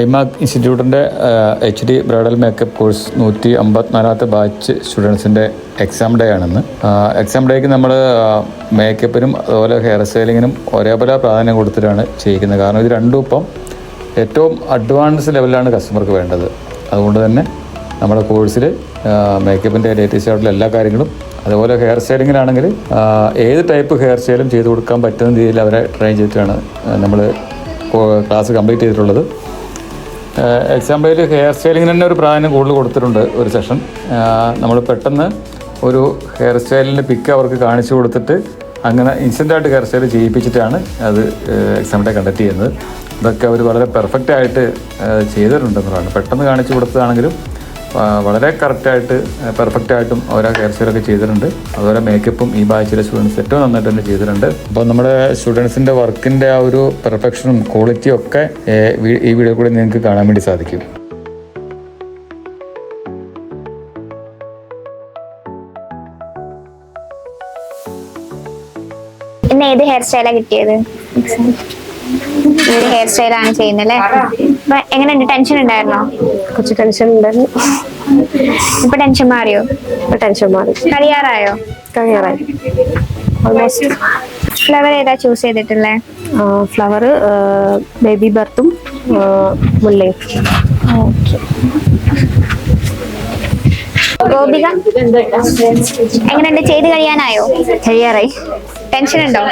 IMAC ഇൻസ്റ്റിറ്റ്യൂട്ടിന്റെ H D bridal makeup course നൂറ്റി അമ്പത്തിനാലാമത്തെ ബാച്ച് സ്റ്റുഡൻസിന്റെ എക്സാം ഡേ ആണെന്ന്. എക്സാം ഡേക്ക് നമ്മൾ മേക്കപ്പിനും അതുപോലെ ഹെയർ സ്റ്റൈലിങ്ങിനും ഒരേപോലെ പ്രാധാന്യം കൊടുത്തിട്ടാണ് ചെയ്യിക്കുന്നത്. കാരണം ഇത് രണ്ടും ഇപ്പം ഏറ്റവും അഡ്വാൻസ് ലെവലിലാണ് കസ്റ്റമർക്ക് വേണ്ടത്. അതുകൊണ്ട് തന്നെ നമ്മുടെ കോഴ്സിൽ മേക്കപ്പിന്റെ ലേറ്റസ്റ്റ് ആയിട്ടുള്ള എല്ലാ കാര്യങ്ങളും അതുപോലെ ഹെയർ സ്റ്റൈലിങ്ങിനാണെങ്കിൽ ഏത് ടൈപ്പ് ഹെയർ സ്റ്റൈലും ചെയ്ത് കൊടുക്കാൻ പറ്റുന്ന രീതിയിൽ അവരെ ട്രെയിൻ ചെയ്തിട്ടാണ് നമ്മൾ ക്ലാസ് കംപ്ലീറ്റ് ചെയ്തിട്ടുള്ളത്. എക്സാമ്പിളിൽ ഹെയർ സ്റ്റൈലിങ്ങിന് തന്നെ ഒരു പ്രാധാന്യം കൂടുതൽ കൊടുത്തിട്ടുണ്ട് ഒരു സെഷൻ നമ്മൾ പെട്ടെന്ന് ഒരു ഹെയർ സ്റ്റൈലിന്റെ പിക്ക് അവർക്ക് കാണിച്ചു കൊടുത്തിട്ട് അങ്ങനെ ഇൻസ്റ്റന്റായിട്ട് ഹെയർ സ്റ്റൈൽ ചെയ്യിപ്പിച്ചിട്ടാണ് അത് എക്സാമിന്റെ കണ്ടക്ട് ചെയ്യുന്നത്. ഇതൊക്കെ അവർ വളരെ പെർഫെക്റ്റായിട്ട് ചെയ്തിട്ടുണ്ടെന്നുള്ളതാണ്. പെട്ടെന്ന് കാണിച്ചു കൊടുത്തതാണെങ്കിലും വളരെ കറക്റ്റായിട്ട് പെർഫെക്റ്റ് ആയിട്ടും ഓരോ ഹെയർ സ്റ്റൈലൊക്കെ ചെയ്തിട്ടുണ്ട്. അതുപോലെ മേക്കപ്പും ഈ ബാച്ചിലെ സ്റ്റുഡൻസ് ഏറ്റവും നന്നായിട്ട് തന്നെ ചെയ്തിട്ടുണ്ട്. അപ്പോൾ നമ്മുടെ സ്റ്റുഡൻസിന്റെ വർക്കിന്റെ ആ ഒരു പെർഫെക്ഷനും ക്വാളിറ്റിയും ഒക്കെ ഈ വീഡിയോ കൂടി നിങ്ങൾക്ക് കാണാൻ വേണ്ടി സാധിക്കും. ഇന്ന് ഏത് ഹെയർ സ്റ്റൈലാണ് കിട്ടിയത് ഹെയർ സ്റ്റൈലാണ് ചെയ്യുന്നത് അല്ലേ? അപ്പൊ എങ്ങനെയുണ്ട് ടെൻഷൻ ഉണ്ടായിരുന്നോ? കുറച്ച് ടെൻഷൻ ഉണ്ടായിരുന്നു. ഇപ്പൊ ടെൻഷൻ മാറിയോ? ഇപ്പൊ ടെൻഷൻ മാറി. കഴിയാറായോ? കഴിയാറായി. ഓൾമോസ്റ്റ് ഫ്ലവർ ഏതാ ചൂസ് ചെയ്തിട്ടുള്ളേ? ഫ്ലവർ ബേബി ബർത്തും മുല്ലയും. ഗോപിക എങ്ങനെയുണ്ട്? ചെയ്ത് കഴിയാനായോ? കഴിയാറായി. ടെൻഷൻ ഉണ്ടോ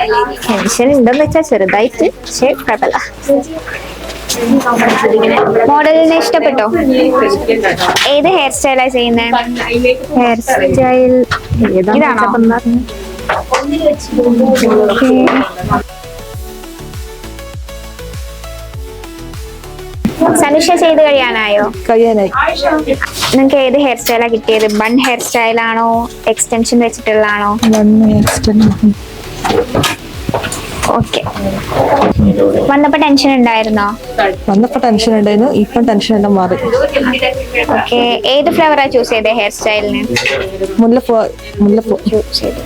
ടെൻഷൻ ഉണ്ടെന്ന് വെച്ചാൽ ചെറുതായിട്ട് പക്ഷേ കുഴപ്പമില്ല. മോഡലിനെ ഇഷ്ടപ്പെട്ടോ? ഏത് ഹെയർ സ്റ്റൈലാ ചെയ്യുന്നത് ഹെയർ സ്റ്റൈൽ ഇതാണോ? സനുഷ ചെയ്ത് കഴിയാനായോ? കഴിയാനായി. നിങ്ങൾക്ക് ഏത് ഹെയർ സ്റ്റൈലാ കിട്ടിയത്? ബൺ ഹെയർ സ്റ്റൈലാണോ എക്സ്റ്റൻഷൻ വെച്ചിട്ടുള്ളതാണോ? ഓക്കെ. വന്നപ്പോ ടെൻഷൻ ഉണ്ടായിരുന്നോ? വന്നപ്പോ ടെൻഷൻ ഉണ്ടായിരുന്നു ഇപ്പം ടെൻഷൻ എല്ലാം മാറി. ഓക്കെ. ഏത് ഫ്ലവറാ ചൂസ് ചെയ്തേ? ഹെയർ സ്റ്റൈലിന് മുല്ലപ്പൂ മുല്ലപ്പൂ. ചൂസ് ചെയ്തു.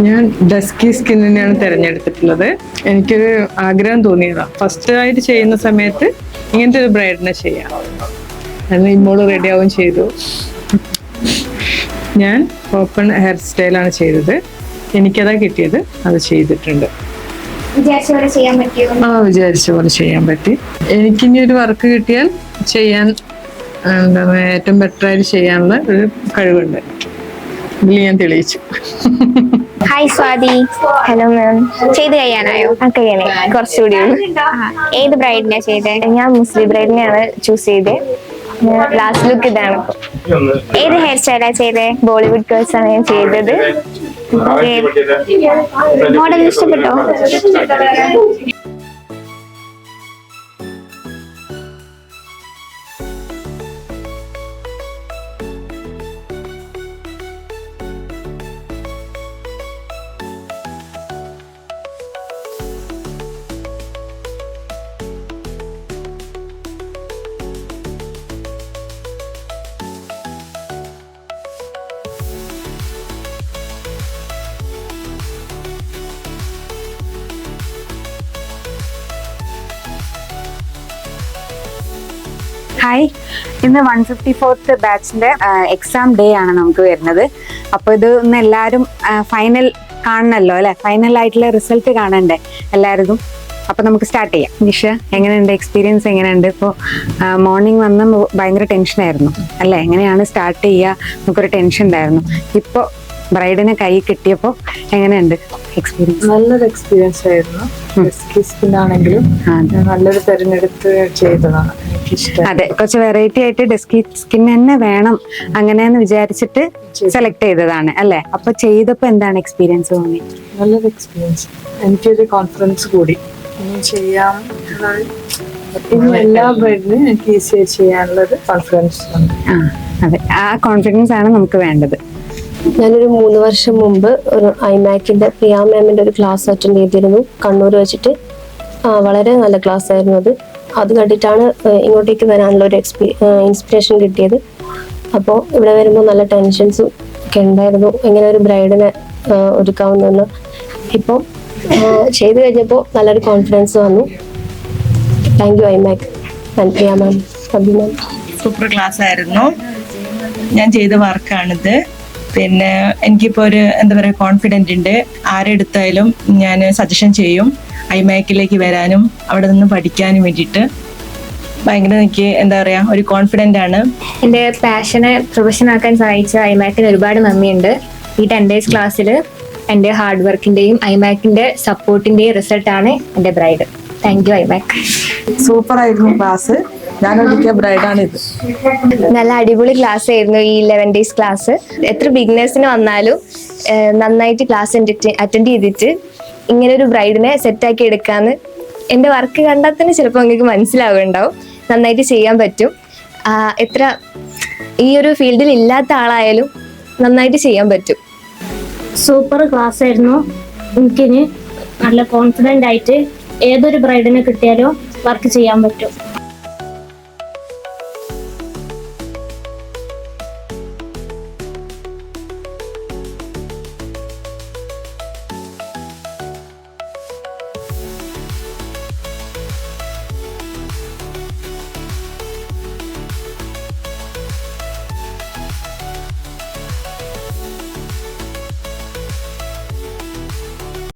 ഞാൻ ഡസ്കി സ്കിന്നിനെയാണ് തിരഞ്ഞെടുത്തിട്ടുള്ളത്. എനിക്കൊരു ആഗ്രഹം തോന്നിയതാണ് ഫസ്റ്റ് ആയിട്ട് ചെയ്യുന്ന സമയത്ത് ഇങ്ങനത്തെ ഒരു ബ്രൈഡിനെ ചെയ്യാം. ഇമ്മോൾ റെഡി ആവുകയും ചെയ്തു. ഞാൻ ഓപ്പൺ ഹെയർ സ്റ്റൈലാണ് ചെയ്തത്. എനിക്കതാ കിട്ടിയത്. അത് ചെയ്തിട്ടുണ്ട്. ആ വിചാരിച്ച പോലെ ചെയ്യാൻ പറ്റി. എനിക്കിനി ഒരു വർക്ക് കിട്ടിയാൽ ചെയ്യാൻ എന്താ ഏറ്റവും ബെറ്റർ ആയിട്ട് ചെയ്യാനുള്ള ഒരു കഴിവുണ്ട്. ഇതിൽ ഞാൻ തെളിയിച്ചു. ഹായ് സ്വാതി ഹലോ മാം ചെയ്ത് കഴിയാനായോ? കഴിയണേ കുറച്ചുകൂടി ഏത് ബ്രൈഡിനാ ചെയ്തേ? ഞാൻ മുസ്ലിം ബ്രൈഡിനെയാണ് ചൂസ് ചെയ്തേ. ലാസ്റ്റ് ലുക്ക് ഇതാണ് ഏത് ഹെയർ സ്റ്റൈലാ ചെയ്തേ? ബോളിവുഡ് ഗേൾസ് ആണ് ഞാൻ ചെയ്തത്. മോഡൽ ഇഷ്ടപ്പെട്ടോ? ഹായ് ഇന്ന് വൺ ഫിഫ്റ്റി ഫോർത്ത് ബാച്ചിന്റെ എക്സാം ഡേ ആണ് നമുക്ക് വരുന്നത്. അപ്പോൾ ഇത് ഇന്ന് എല്ലാവരും ഫൈനൽ കാണണല്ലോ അല്ലെ? ഫൈനൽ ആയിട്ടുള്ള റിസൾട്ട് കാണണ്ടേ എല്ലാവർക്കും അപ്പൊ നമുക്ക് സ്റ്റാർട്ട് ചെയ്യാം. നിഷ എങ്ങനെയുണ്ട്? എക്സ്പീരിയൻസ് എങ്ങനെയുണ്ട്? ഇപ്പോൾ മോർണിംഗ് വന്ന ഭയങ്കര ടെൻഷനായിരുന്നു അല്ലേ? എങ്ങനെയാണ് സ്റ്റാർട്ട് ചെയ്യുക? നമുക്കൊരു ടെൻഷൻ ഉണ്ടായിരുന്നു. ഇപ്പോൾ ബ്രൈഡിനെ കൈ കിട്ടിയപ്പോൾ എങ്ങനെയുണ്ട് എക്സ്പീരിയൻസ് നല്ലൊരു എക്സ്പീരിയൻസ് ആയിരുന്നു. ഡെസ്കി സ്കിൻ ആണെങ്കിലും ആ. നല്ലൊരു തെരഞ്ഞെടുത്ത് ചെയ്തതാണ്. അതെ കുറച്ച് വെറൈറ്റി ആയിട്ട് ഡെസ്കി സ്കിൻ തന്നെ വേണം അങ്ങനെയെന്ന് വിചാരിച്ചിട്ട് സെലക്ട് ചെയ്തതാണ് അല്ലെ? അപ്പൊ ചെയ്തപ്പോ എന്താണ് എക്സ്പീരിയൻസ് തോന്നി? നല്ലൊരു എക്സ്പീരിയൻസ് എനിക്കൊരു കോൺഫിഡൻസ് കൂടി. ചെയ്യാം. ഇനി എല്ലാ ബ്രെഡിനും എനിക്ക് ഈസിയായി ചെയ്യാനുള്ളൊരു കോൺഫിഡൻസ് ഉണ്ട് അതെ. ആ കോൺഫിഡൻസ് ആണ് നമുക്ക് വേണ്ടത്. ഞാനൊരു മൂന്ന് വർഷം മുമ്പ് ഒരു ഐമാക്കിന്റെ പ്രിയ മാമിന്റെ ഒരു ക്ലാസ് അറ്റൻഡ് ചെയ്തിരുന്നു. കണ്ണൂർ വെച്ചിട്ട്. വളരെ നല്ല ക്ലാസ് ആയിരുന്നു അത്. അത് കണ്ടിട്ടാണ് ഇങ്ങോട്ടേക്ക് വരാനുള്ള ഒരു എക്സ്പീ ഇൻസ്പിറേഷൻ കിട്ടിയത്. അപ്പോൾ ഇവിടെ വരുമ്പോൾ നല്ല ടെൻഷൻസും ഒക്കെ ഉണ്ടായിരുന്നു. എങ്ങനെ ഒരു ബ്രൈഡിനെ ഒരുക്കാവുന്ന ഇപ്പോൾ ചെയ്തു കഴിഞ്ഞപ്പോൾ നല്ലൊരു കോൺഫിഡൻസ് വന്നു. Thank you Aimac Priya ma'am. Super class ആയിരുന്നു. ഞാൻ ചെയ്ത വർക്കാണിത് പിന്നെ എനിക്കിപ്പോൾ ഒരു എന്താ പറയുക കോൺഫിഡന്റ് ഉണ്ട്. ആരെടുത്തായാലും ഞാൻ സജഷൻ ചെയ്യും. ഐമാക്കിലേക്ക് വരാനും അവിടെ നിന്ന് പഠിക്കാനും വേണ്ടിയിട്ട്. ഭയങ്കര എനിക്ക് എന്താ പറയാ ഒരു കോൺഫിഡന്റ് ആണ്. എന്റെ പാഷനെ പ്രൊഫഷൻ ആക്കാൻ സഹായിച്ച ഐമാക്കിന് ഒരുപാട് നന്ദിയുണ്ട്. ഈ ടെൻ ഡേയ്സ് ക്ലാസ്സിൽ എന്റെ ഹാർഡ് വർക്കിന്റെയും ഐമാക്കിന്റെ സപ്പോർട്ടിന്റെയും ആണ് എന്റെ bride thank you Aimac super ആയിരുന്നു ക്ലാസ് ഞാൻ ഒരുക്കിയ ബ്രൈഡാണ് ഇത്. നല്ല അടിപൊളി ക്ലാസ് ആയിരുന്നു ഈ ഇലവൻ ഡേയ്സ് ക്ലാസ് എത്ര ബിഗിനേഴ്സിന് വന്നാലും നന്നായിട്ട് ക്ലാസ് അറ്റൻഡ് ചെയ്തിട്ട് ഇങ്ങനെ ഒരു ബ്രൈഡിനെ സെറ്റ് ആക്കി എടുക്കാന്ന് എന്റെ വർക്ക് കണ്ടാൽ തന്നെ ചിലപ്പോൾ നിങ്ങൾക്ക് മനസ്സിലാവുന്നുണ്ടാവും നന്നായിട്ട് ചെയ്യാൻ പറ്റും. എത്ര ഈ ഒരു ഫീൽഡിൽ ഇല്ലാത്ത ആളായാലും നന്നായിട്ട് ചെയ്യാൻ പറ്റും. സൂപ്പർ ക്ലാസ് ആയിരുന്നു. എനിക്കിന് നല്ല കോൺഫിഡന്റ് ആയിട്ട് ഏതൊരു ബ്രൈഡിനെ കിട്ടിയാലും വർക്ക് ചെയ്യാൻ പറ്റും.